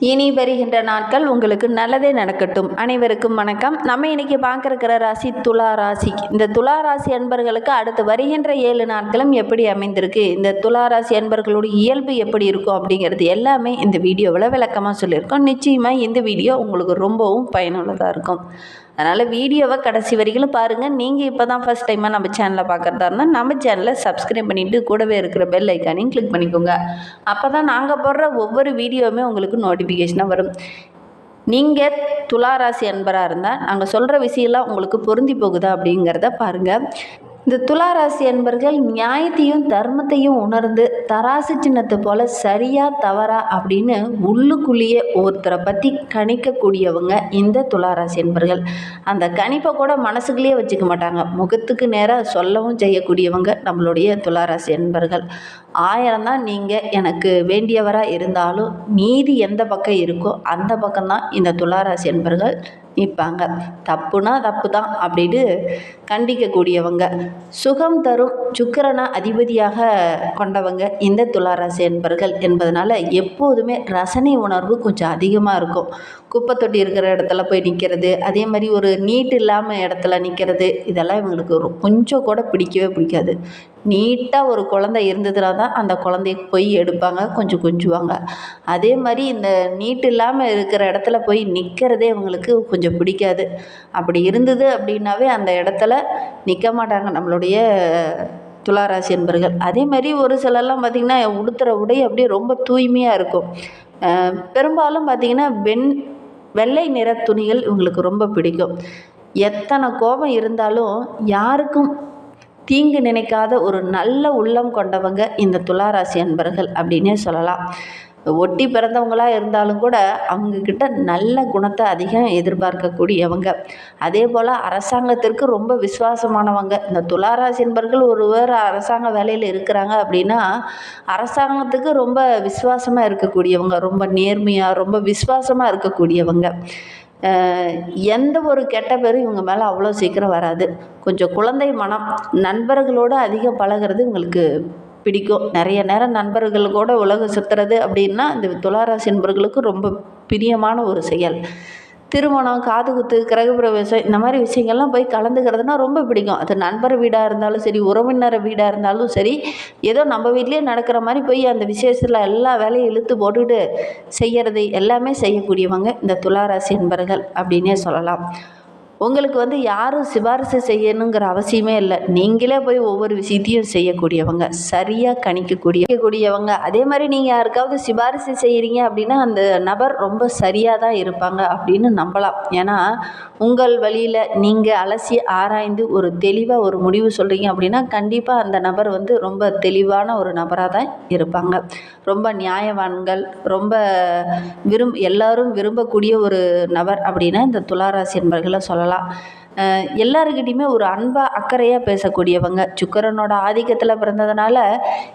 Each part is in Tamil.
இனி வருகின்ற நாட்கள் உங்களுக்கு நல்லதே நடக்கட்டும். அனைவருக்கும் வணக்கம். நம்ம இன்னைக்கு பார்க்கறக்கிற ராசி துலா ராசி. இந்த துலா ராசி அன்பர்களுக்கு அடுத்து வருகின்ற ஏழு நாட்களும் எப்படி அமைந்திருக்கு? இந்த துலா ராசி அன்பர்களுடைய இயல்பு எப்படி இருக்கும் அப்படிங்கிறது எல்லாமே இந்த வீடியோவில் விளக்கமாக சொல்லியிருக்கோம். நிச்சயமாக இந்த வீடியோ உங்களுக்கு ரொம்பவும் பயனுள்ளதாக இருக்கும். அதனால் வீடியோவை கடைசி வரைக்கும் பாருங்கள் நீங்கள் இப்போ தான் ஃபஸ்ட் டைமாக நம்ம சேனலை பார்க்குறதா இருந்தால் நம்ம சேனலை சப்ஸ்கிரைப் பண்ணிவிட்டு கூடவே இருக்கிற பெல் ஐக்கானையும் கிளிக் பண்ணிக்கோங்க. அப்போ தான் நாங்கள் போடுற ஒவ்வொரு வீடியோவுமே உங்களுக்கு நோட்டி நோட்டிஃபிகேஷனாக வரும். நீங்கள் துளாராசி அன்பராக இருந்தால் நாங்கள் சொல்கிற விஷயம்லாம் உங்களுக்கு பொருந்தி போகுதா அப்படிங்கிறத பாருங்கள் இந்த துளாராசி என்பர்கள் நியாயத்தையும் தர்மத்தையும் உணர்ந்து தராசு சின்னத்தை போல் சரியா தவறா அப்படின்னு உள்ளுக்குள்ளேயே ஒருத்தரை பற்றி கணிக்கக்கூடியவங்க இந்த துளாராசி என்பர்கள் அந்த கணிப்பை கூட மனசுக்குள்ளேயே வச்சுக்க மாட்டாங்க. முகத்துக்கு நேராக சொல்லவும் செய்யக்கூடியவங்க நம்மளுடைய துளாராசி என்பர்கள் ஆயிரம் தான் நீங்கள் எனக்கு வேண்டியவராக இருந்தாலும் நீதி எந்த பக்கம் இருக்கோ அந்த பக்கம்தான் இந்த துளாராசி என்பர்கள் நிற்பாங்க. தப்புனா தப்பு தான் அப்படின்னு கண்டிக்கக்கூடியவங்க. சுகம் தரும் சுக்கிரனை அதிபதியாக கொண்டவங்க இந்த துளாராசி என்பர்கள் என்பதனால எப்போதுமே ரசனை உணர்வு கொஞ்சம் அதிகமாக இருக்கும். குப்பை தொட்டி இருக்கிற இடத்துல போய் நிற்கிறது அதே மாதிரி ஒரு நீட் இல்லாமல் இடத்துல நிற்கிறது இதெல்லாம் இவங்களுக்கு கொஞ்சம் கூட பிடிக்கவே பிடிக்காது. நீட்டாக ஒரு குழந்தை இருந்ததுனா தான் அந்த குழந்தைய போய் எடுப்பாங்க கொஞ்சம் கொஞ்சுவாங்க. அதே மாதிரி இந்த நீட் இல்லாமல் இருக்கிற இடத்துல போய் நிற்கிறதே இவங்களுக்கு கொஞ்சம் பிடிக்காது. அப்படி இருந்தது அப்படின்னாவே அந்த இடத்துல நிற்க மாட்டாங்க நம்மளுடைய துளாராசி என்பர்கள். அதே மாதிரி ஒரு சிலர்லாம் பார்த்திங்கன்னா உடுத்துகிற உடை அப்படியே ரொம்ப தூய்மையாக இருக்கும். பெரும்பாலும் பார்த்திங்கன்னா வெண் வெள்ளை நிற துணிகள் இவங்களுக்கு ரொம்ப பிடிக்கும். எத்தனை கோபம் இருந்தாலும் யாருக்கும் தீங்கு நினைக்காத ஒரு நல்ல உள்ளம் கொண்டவங்க இந்த துளாராசி அன்பர்கள் அப்படின்னே சொல்லலாம். ஒட்டி பிறந்தவங்களா இருந்தாலும் கூட அவங்கக்கிட்ட நல்ல குணத்தை அதிகம் எதிர்பார்க்கக்கூடியவங்க. அதே போல் அரசாங்கத்திற்கு ரொம்ப விசுவாசமானவங்க. இந்த துளாராசி என்பர்கள் ஒருவர் அரசாங்க வேலையில் இருக்கிறாங்க அப்படின்னா அரசாங்கத்துக்கு ரொம்ப விசுவாசமாக இருக்கக்கூடியவங்க ரொம்ப நேர்மையாக ரொம்ப விசுவாசமாக இருக்கக்கூடியவங்க. எந்த ஒரு கெட்ட பேரும் இவங்க மேலே அவ்வளோ சீக்கிரம் வராது. கொஞ்சம் குழந்தை மனம் நண்பர்களோடு அதிகம் பழகிறது இவங்களுக்கு பிடிக்கும். நிறைய நேரம் நண்பர்கள் கூட உலகம் சுற்றுறது அப்படின்னா இந்த துளாராசி நண்பர்களுக்கு ரொம்ப பிரியமான ஒரு செயல். திருமணம் காது குத்து கிரகப்பிரவேசம் இந்த மாதிரி விஷயங்கள்லாம் போய் கலந்துக்கிறதுனா ரொம்ப பிடிக்கும். அது நண்பர் வீடாக இருந்தாலும் சரி உறவினர் வீடாக இருந்தாலும் சரி ஏதோ நம்ம வீட்லேயே நடக்கிற மாதிரி போய் அந்த விசேஷத்தில் எல்லா வேலையும் இழுத்து போட்டுக்கிட்டு செய்கிறது எல்லாமே செய்யக்கூடியவங்க இந்த துளாராசி என்பர்கள் அப்படின்னே சொல்லலாம். உங்களுக்கு வந்து யாரும் சிபாரிசு செய்யணுங்கிற அவசியமே இல்லை. நீங்களே போய் ஒவ்வொரு விஷயத்தையும் செய்யக்கூடியவங்க. சரியாக கணிக்கக்கூடிய கூடியவங்க அதே மாதிரி நீங்கள் யாருக்காவது சிபாரிசு செய்கிறீங்க அப்படின்னா அந்த நபர் ரொம்ப சரியாக தான் இருப்பாங்க அப்படின்னு நம்பலாம். ஏன்னா உங்கள் வழியில் நீங்கள் அலசி ஆராய்ந்து ஒரு தெளிவாக ஒரு முடிவு சொல்கிறீங்க அப்படின்னா கண்டிப்பாக அந்த நபர் வந்து ரொம்ப தெளிவான ஒரு நபராக தான் இருப்பாங்க. ரொம்ப நியாயவான்கள் ரொம்ப விரும் எல்லாரும் விரும்பக்கூடிய ஒரு நபர் அப்படின்னா இந்த துளாராசி என்பர்களை சொல்லலாம். அஹ் எல்லாருக்கிட்டையுமே ஒரு அன்பாக அக்கறையாக பேசக்கூடியவங்க. சுக்கரனோட ஆதிக்கத்தில் பிறந்ததுனால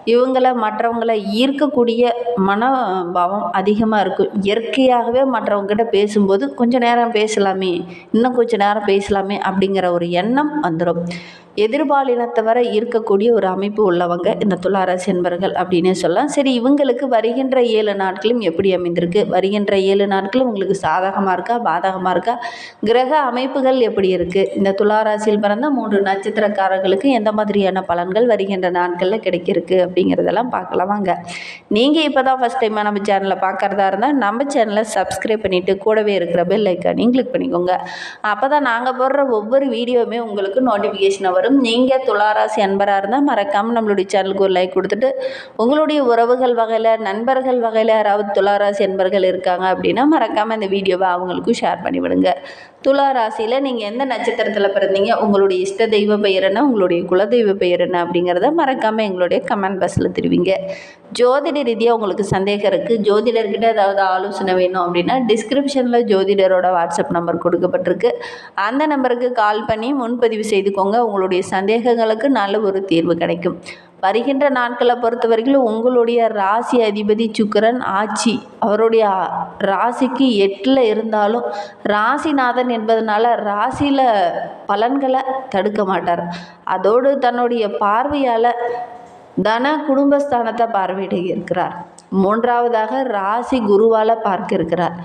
இவங்களை மற்றவங்களை ஈர்க்கக்கூடிய மனோபாவம் அதிகமாக இருக்கும் இயற்கையாகவே மற்றவங்ககிட்ட பேசும்போது கொஞ்சம் நேரம் பேசலாமே இன்னும் கொஞ்சம் நேரம் பேசலாமே அப்படிங்கிற ஒரு எண்ணம் வந்துடும் எதிர்பாலினத்தவரை இருக்கக்கூடிய ஒரு அமைப்பு உள்ளவங்க இந்த துளாராசி என்பர்கள் அப்படின்னே சொல்லலாம். சரி இவங்களுக்கு வருகின்ற ஏழு நாட்களும் எப்படி அமைந்திருக்கு? வருகின்ற ஏழு நாட்களும் உங்களுக்கு சாதகமாக இருக்கா? பாதகமாக இருக்கா? கிரக அமைப்புகள் எப்படி இருக்குது இந்த துளாராசியில் பிறந்த மூன்று நட்சத்திரக்காரர்களுக்கு எந்த மாதிரியான பலன்கள் வருகின்ற நாட்களில் கிடைக்கிருக்கு அப்படிங்கிறதெல்லாம் பார்க்கலாம் வாங்க. நீங்கள் இப்போ தான் ஃபஸ்ட் டைமாக நம்ம சேனலை பார்க்குறதா இருந்தால் நம்ம சேனலை சப்ஸ்கிரைப் பண்ணிவிட்டு கூடவே இருக்கிற பெல் ஐக்கானையும் கிளிக் பண்ணிக்கோங்க. அப்போ தான் நாங்கள் போடுற ஒவ்வொரு வீடியோவுமே உங்களுக்கு நோட்டிஃபிகேஷனை வரும். நீங்கள் துளாராசி அன்பராக இருந்தால் மறக்காமல் நம்மளுடைய சேனலுக்கு ஒரு லைக் கொடுத்துட்டு உங்களுடைய உறவுகள் வகையில் நண்பர்கள் வகையில் யாராவது துளாராசி அன்பர்கள் இருக்காங்க அப்படின்னா மறக்காமல் இந்த வீடியோவை அவங்களுக்கும் ஷேர் பண்ணிவிடுங்க. துலா ராசியில் நீங்கள் எந்த நட்சத்திரத்தில் பிறந்தீங்க உங்களுடைய இஷ்ட தெய்வ பெயர் என்ன உங்களுடைய குலதெய்வ பெயர் என்ன அப்படிங்கிறத மறக்காமல் எங்களுடைய கமெண்ட் பாக்ஸில் தெரிவிங்க. ஜோதிட ரீதியாக உங்களுக்கு சந்தேகம் இருக்குது ஜோதிடர்கிட்ட ஏதாவது ஆலோசனை வேணும் அப்படின்னா டிஸ்கிரிப்ஷனில் ஜோதிடரோட வாட்ஸ்அப் நம்பர் கொடுக்கப்பட்டிருக்கு. அந்த நம்பருக்கு கால் பண்ணி முன்பதிவு செய்துக்கோங்க. உங்களுடைய சந்தேகங்களுக்கு நல்ல ஒரு தீர்வு கிடைக்கும். வருகின்ற நாட்களை பொறுத்த வரைக்கும் உங்களுடைய ராசி அதிபதி சுக்கிரன் ஆட்சி அவருடைய ராசிக்கு எட்டில் இருந்தாலும் ராசிநாதன் என்பதனால ராசியில் பலன்களை தடுக்க மாட்டார். அதோடு தன்னுடைய பார்வையால் தன குடும்பஸ்தானத்தை பார்வையிட இருக்கிறார். மூன்றாவதாக ராசி குருவால் பார்க்க இருக்கிறார்.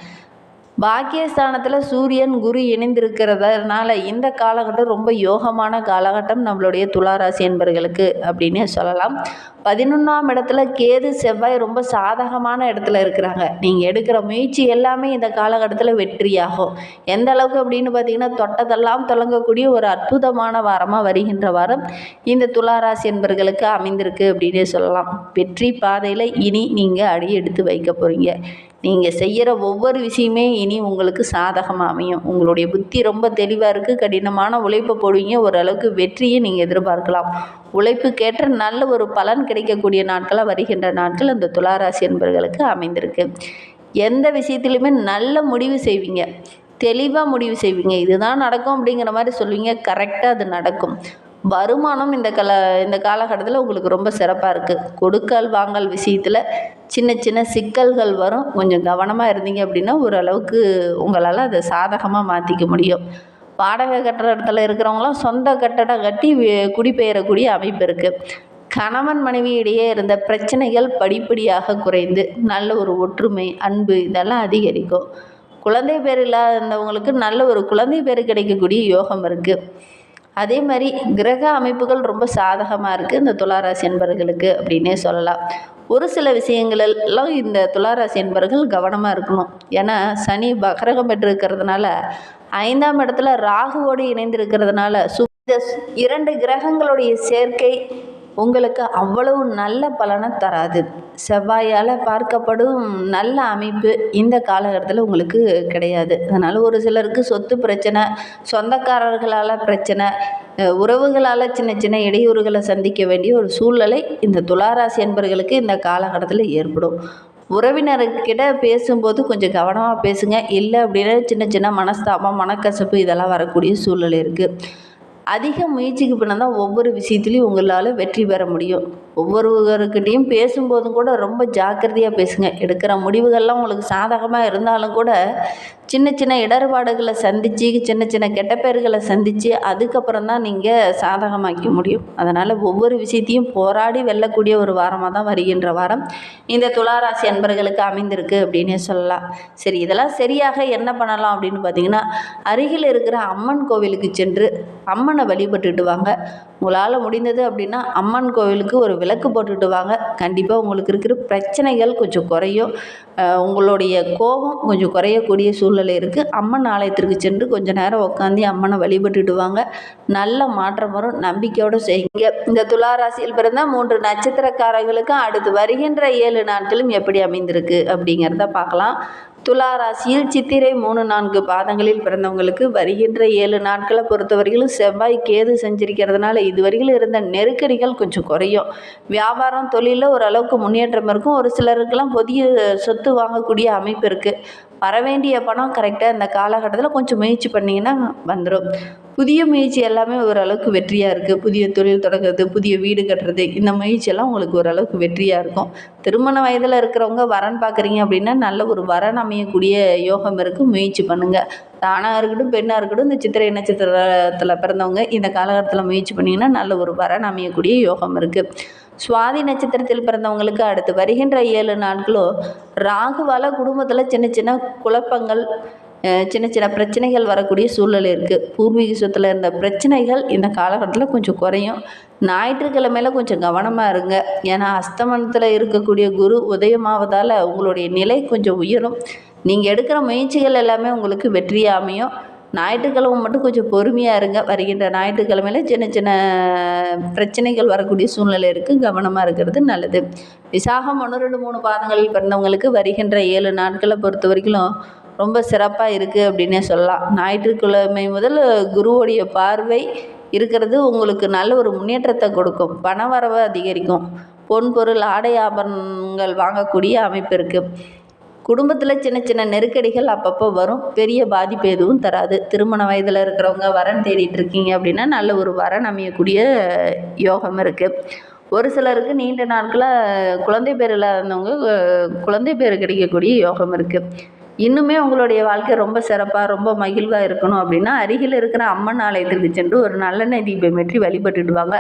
பாக்கியஸ்தானத்தில் சூரியன் குரு இணைந்திருக்கிறதுனால இந்த காலகட்டம் ரொம்ப யோகமான காலகட்டம் நம்மளுடைய துளாராசி என்பர்களுக்கு அப்படின்னே சொல்லலாம். பதினொன்றாம் இடத்துல கேது செவ்வாய் ரொம்ப சாதகமான இடத்துல இருக்கிறாங்க. நீங்கள் எடுக்கிற முயற்சி எல்லாமே இந்த காலகட்டத்தில் வெற்றியாகும். எந்த அளவுக்கு அப்படின்னு பார்த்தீங்கன்னா தொட்டதெல்லாம் தொடங்கக்கூடிய ஒரு அற்புதமான வாரமாக வருகின்ற வாரம் இந்த துளாராசி என்பர்களுக்கு அமைந்திருக்கு அப்படின்னே சொல்லலாம். வெற்றி பாதையில் இனி நீங்கள் அடி எடுத்து வைக்க போகிறீங்க நீங்கள் செய்கிற ஒவ்வொரு விஷயமே இனி உங்களுக்கு சாதகமாக அமையும். உங்களுடைய புத்தி ரொம்ப தெளிவாக இருக்குது கடினமான உழைப்பை போடுவீங்க. ஓரளவுக்கு வெற்றியை நீங்கள் எதிர்பார்க்கலாம். உழைப்புக்கேற்ற நல்ல ஒரு பலன் கிடைக்கக்கூடிய நாட்களாக வருகின்ற நாட்கள் அந்த துளாராசி என்பவர்களுக்கு அமைந்திருக்கு. எந்த விஷயத்துலையுமே நல்ல முடிவு செய்வீங்க. தெளிவாக முடிவு செய்வீங்க. இதுதான் நடக்கும் அப்படிங்கிற மாதிரி சொல்லுவீங்க. கரெக்டாக அது நடக்கும். வருமானம் இந்த கல இந்த காலகட்டத்தில் உங்களுக்கு ரொம்ப சிறப்பாக இருக்குது கொடுக்கல் வாங்கல் விஷயத்தில் சின்ன சின்ன சிக்கல்கள் வரும். கொஞ்சம் கவனமாக இருந்தீங்க அப்படின்னா ஓரளவுக்கு உங்களால் அதை சாதகமாக மாற்றிக்க முடியும். வாடகை கட்டுற இடத்துல இருக்கிறவங்களாம் சொந்த கட்டடம் கட்டி குடிபெயரக்கூடிய அமைப்பு இருக்குது கணவன் மனைவி இடையே இருந்த பிரச்சனைகள் படிப்படியாக குறைந்து நல்ல ஒரு ஒற்றுமை அன்பு இதெல்லாம் அதிகரிக்கும். குழந்தை பேர் இல்லாதவங்களுக்கு நல்ல ஒரு குழந்தை பேர் கிடைக்கக்கூடிய யோகம் இருக்குது அதே மாதிரி கிரக அமைப்புகள் ரொம்ப சாதகமாக இருக்குது இந்த துளாராசி என்பர்களுக்கு அப்படின்னே சொல்லலாம். ஒரு சில விஷயங்களெல்லாம் இந்த துளாராசி என்பர்கள் கவனமாக இருக்கணும். ஏன்னா சனி பகரகம் பெற்றிருக்கிறதுனால ஐந்தாம் இடத்துல ராகுவோடு இணைந்திருக்கிறதுனால சு இந்த இரண்டு கிரகங்களுடைய சேர்க்கை உங்களுக்கு அவ்வளவு நல்ல பலனை தராது. செவ்வாயால் பார்க்கப்படும் நல்ல அமைப்பு இந்த காலகட்டத்தில் உங்களுக்கு கிடையாது. அதனால் ஒரு சிலருக்கு சொத்து பிரச்சனை சொந்தக்காரர்களால் பிரச்சனை உறவுகளால் சின்ன சின்ன இடையூறுகளை சந்திக்க வேண்டிய ஒரு சூழ்நிலை இந்த துளாராசி என்பர்களுக்கு இந்த காலகட்டத்தில் ஏற்படும். உறவினர்கிட்ட பேசும்போது கொஞ்சம் கவனமாக பேசுங்க. இல்லை அப்படின்னா சின்ன சின்ன மனஸ்தாபம் மனக்கசப்பு இதெல்லாம் வரக்கூடிய சூழ்நிலை இருக்குது அதிக முயற்சிக்கு பின்னால் தான் ஒவ்வொரு விஷயத்துலையும் உங்களால் வெற்றி பெற முடியும். ஒவ்வொருவருக்கிட்டையும் பேசும்போதும் கூட ரொம்ப ஜாக்கிரதையாக பேசுங்க. எடுக்கிற முடிவுகள்லாம் உங்களுக்கு சாதகமாக இருந்தாலும் கூட சின்ன சின்ன இடர்பாடுகளை சந்தித்து சின்ன சின்ன கெட்ட பேர்களை சந்தித்து அதுக்கப்புறம் தான் நீங்கள் சாதகமாக்க முடியும். அதனால் ஒவ்வொரு விஷயத்தையும் போராடி வெல்லக்கூடிய ஒரு வாரமாக தான் வருகின்ற வாரம். இந்த துளாராசி அன்பர்களுக்கு அமைந்திருக்கு அப்படின்னே சொல்லலாம். சரி இதெல்லாம் சரியாக என்ன பண்ணலாம் அப்படின்னு பார்த்தீங்கன்னா அருகில் இருக்கிற அம்மன் கோவிலுக்கு சென்று அம்மனை வழிபட்டுட்டு வாங்க. உங்களால் முடிந்தது அப்படின்னா அம்மன் கோவிலுக்கு ஒரு விளக்கு போட்டுட்டு வாங்க. கண்டிப்பாக உங்களுக்கு இருக்கிற பிரச்சனைகள் கொஞ்சம் குறையும். உங்களுடைய கோபம் கொஞ்சம் குறையக்கூடிய சூழ்நிலை இருக்குது அம்மன் ஆலயத்திற்கு சென்று கொஞ்ச நேரம் உட்காந்து அம்மனை வழிபட்டுட்டு வாங்க. நல்ல மாற்றம் வரும். நம்பிக்கையோடு செய்யுங்க. இந்த துளாராசியில் பிறந்த மூன்று நட்சத்திரக்காரர்களுக்கும் அடுத்து வருகின்ற ஏழு நாட்களும் எப்படி அமைந்திருக்கு அப்படிங்கிறத பார்க்கலாம். துலா ராசியில் சித்திரை மூணு நான்கு பாதங்களில் பிறந்தவங்களுக்கு வருகின்ற ஏழு நாட்களை பொறுத்தவரையிலும் செவ்வாய் கேது செஞ்சிருக்கிறதுனால இதுவரையிலும் இருந்த நெருக்கடிகள் கொஞ்சம் குறையும். வியாபாரம் தொழிலில் ஓரளவுக்கு முன்னேற்றம் இருக்கும். ஒரு சிலருக்கெல்லாம் புதிய சொத்து வாங்கக்கூடிய அமைப்பு இருக்குது வர வேண்டிய பணம் கரெக்டாக இந்த காலகட்டத்தில் கொஞ்சம் முயற்சி பண்ணிங்கன்னா வந்துடும் புதிய முயற்சி எல்லாமே ஓரளவுக்கு வெற்றியாக இருக்குது புதிய தொழில் தொடங்குறது புதிய வீடு கட்டுறது இந்த முயற்சியெல்லாம் உங்களுக்கு ஓரளவுக்கு வெற்றியாக இருக்கும். திருமண வயதில் இருக்கிறவங்க வரன் பார்க்குறீங்க அப்படின்னா நல்ல ஒரு வரன் அமையக்கூடிய யோகம் இருக்குது முயற்சி பண்ணுங்கள் தானாக இருக்கட்டும் பெண்ணாக இருக்கட்டும் இந்த சித்திரை நட்சத்திரத்தில் பிறந்தவங்க இந்த காலகட்டத்தில் முயற்சி பண்ணிங்கன்னா நல்ல ஒரு வரன் அமையக்கூடிய யோகம் இருக்குது சுவாதி நட்சத்திரத்தில் பிறந்தவங்களுக்கு அடுத்து வருகின்ற ஏழு நாட்களும் ராகுவால் குடும்பத்தில் சின்ன சின்ன குழப்பங்கள் சின்ன சின்ன பிரச்சனைகள் வரக்கூடிய சூழல் இருக்குது பூர்வீக சொத்தில் இருந்த பிரச்சனைகள் இந்த காலகட்டத்தில் கொஞ்சம் குறையும். ஞாயிற்றுக்கிழமையில கொஞ்சம் கவனமாக இருங்க. ஏன்னா அஸ்தமனத்தில் இருக்கக்கூடிய குரு உதயமாவதால் உங்களுடைய நிலை கொஞ்சம் உயரும். நீங்கள் எடுக்கிற முயற்சிகள் எல்லாமே உங்களுக்கு வெற்றியாமையும் ஞாயிற்றுக்கிழமை மட்டும் கொஞ்சம் பொறுமையாக இருங்க. வருகின்ற ஞாயிற்றுக்கிழமையில சின்ன சின்ன பிரச்சனைகள் வரக்கூடிய சூழ்நிலை இருக்குது கவனமாக இருக்கிறது நல்லது. விசாகம் ஒன்று ரெண்டு மூணு பாதங்களில் பிறந்தவங்களுக்கு வருகின்ற ஏழு நாட்களை பொறுத்த வரைக்கும் ரொம்ப சிறப்பாக இருக்குது அப்படின்னே சொல்லலாம். ஞாயிற்றுக்கிழமை முதல் குருவுடைய பார்வை இருக்கிறது உங்களுக்கு நல்ல ஒரு முன்னேற்றத்தை கொடுக்கும். பண வரவு அதிகரிக்கும். பொன் பொருள் ஆடை ஆபரணங்கள் வாங்கக்கூடிய அமைப்பு இருக்குது குடும்பத்தில் சின்ன சின்ன நெருக்கடிகள் அப்பப்போ வரும். பெரிய பாதிப்பு எதுவும் தராது. திருமண வயதில் இருக்கிறவங்க வரன் தேடிட்டு இருக்கீங்க அப்படின்னா நல்ல ஒரு வரன் அமையக்கூடிய யோகம் இருக்குது ஒரு சிலருக்கு நீண்ட நாட்களாக குழந்தை பேர் இல்லாதவங்க குழந்தை பேர் கிடைக்கக்கூடிய யோகம் இருக்குது இன்னுமே உங்களுடைய வாழ்க்கை ரொம்ப சிறப்பாக ரொம்ப மகிழ்வாக இருக்கணும் அப்படின்னா அருகில் இருக்கிற அம்மன் ஆலயத்திற்கு சென்று ஒரு நல்லெண்ணெய் தீபம் ஏற்றி வழிபட்டுடுவாங்க.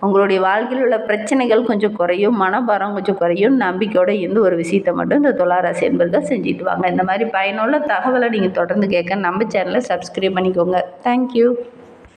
உங்களுடைய வாழ்க்கையில் உள்ள பிரச்சனைகள் கொஞ்சம் குறையும் மனபாரம் கொஞ்சம் குறையும் நம்பிக்கையோட இருந்து ஒரு விஷயத்தை மட்டும் இந்த துளாராசி என்பர்கள் செஞ்சுட்டு வாங்க. இந்த மாதிரி பயனுள்ள தகவலை நீங்கள் தொடர்ந்து கேட்க நம்ம சேனலை சப்ஸ்கிரைப் பண்ணிக்கோங்க. தேங்க்யூ